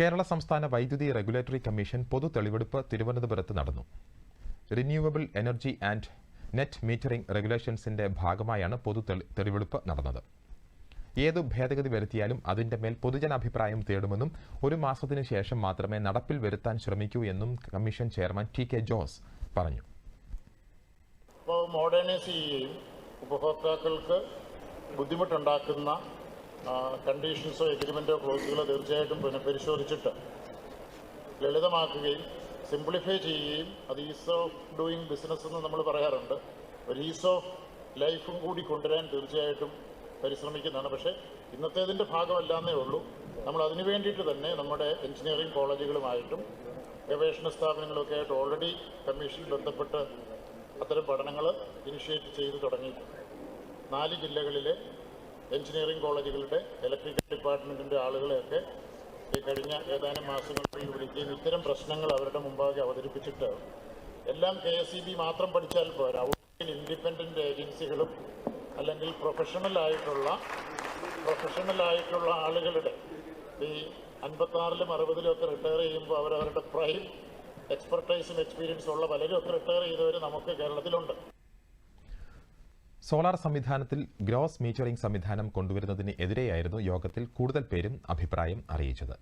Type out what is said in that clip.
കേരള സംസ്ഥാന വൈദ്യുതി regulatory commission പൊതു തെളിവെടുപ്പ് തിരുവനന്തപുരത്ത് നടന്നു. Renewable energy and net metering റെഗുലേഷൻസിന്റെ ഭാഗമായാണ് പൊതു തെളി- തെളിവെടുപ്പ് നടന്നത്. ഏതു ഭേദഗതി വരുത്തിയാലും അതിന്റെ മേൽ പൊതുജനാഭിപ്രായം തേടുമെന്നും ഒരു മാസത്തിനു ശേഷം മാത്രമേ നടപ്പിൽ വരുത്താൻ ശ്രമിക്കൂ എന്നും commission chairman T K Jose പറഞ്ഞു. ഇപ്പോൾ മോഡേണൈസ് ചെയ്യുകയും ഉപഭോക്താക്കൾക്ക് ബുദ്ധിമുട്ടുണ്ടാക്കുന്ന കണ്ടീഷൻസോ എഗ്രിമെന്റോ ക്ലോസുകളോ തീർച്ചയായിട്ടും പുനഃപരിശോധിച്ചിട്ട് ലളിതമാക്കുകയും സിംപ്ലിഫൈ ചെയ്യുകയും അത് ഈസ് ഓഫ് ഡൂയിങ് ബിസിനസ് എന്ന് നമ്മൾ പറയാറുണ്ട്. ഒരു ഈസ് ഓഫ് ലൈഫും കൂടി കൊണ്ടുവരാൻ തീർച്ചയായിട്ടും പരിശ്രമിക്കുന്നതാണ്. പക്ഷേ ഇന്നത്തേതിന്റെ ഭാഗമല്ലാന്നേ ഉള്ളൂ. നമ്മൾ അതിനു വേണ്ടിയിട്ട് തന്നെ നമ്മുടെ എഞ്ചിനീയറിംഗ് കോളേജുകളുമായിട്ടും ഗവേഷണ സ്ഥാപനങ്ങളൊക്കെ ആയിട്ട് ഓൾറെഡി കമ്മീഷനിൽ ബന്ധപ്പെട്ട് അത്തരം പഠനങ്ങൾ ഇനിഷ്യേറ്റ് ചെയ്തു തുടങ്ങിയിട്ടുണ്ട്. നാല് ജില്ലകളിലെ എഞ്ചിനീയറിംഗ് കോളേജുകളുടെ ഇലക്ട്രിക്കൽ ഡിപ്പാർട്ട്മെന്റിന്റെ ആളുകളെയൊക്കെ ഈ കഴിഞ്ഞ ഏതാനും മാസങ്ങളിൽ വിളിക്കുകയും ഇത്തരം പ്രശ്നങ്ങൾ അവരുടെ മുമ്പാകെ അവതരിപ്പിച്ചിട്ട് എല്ലാം കെ എസ് ഇ ബി മാത്രം പഠിച്ചാൽ പോരാ. ഔട്ട്സൈഡ് ഇൻഡിപെൻഡന്റ് ഏജൻസികളും അല്ലെങ്കിൽ പ്രൊഫഷണൽ ആയിട്ടുള്ള പ്രൊഫഷണൽ ആയിട്ടുള്ള ആളുകളുടെ ഈ അൻപത്താറിലും അറുപതിലും ഒക്കെ റിട്ടയർ ചെയ്യുമ്പോൾ അവരവരുടെ പ്രൈം എക്സ്പെർട്ടൈസും എക്സ്പീരിയൻസും ഉള്ള പലരും ഒക്കെ റിട്ടയർ ചെയ്തവർ നമുക്ക് കേരളത്തിലുണ്ട്. സോളാർ സംവിധാനത്തിൽ ഗ്രോസ് മീറ്ററിംഗ് സംവിധാനം കൊണ്ടുവരുന്നതിന് എതിരെയായിരുന്നു യോഗത്തിൽ കൂടുതൽ പേരും അഭിപ്രായം അറിയിച്ചത്.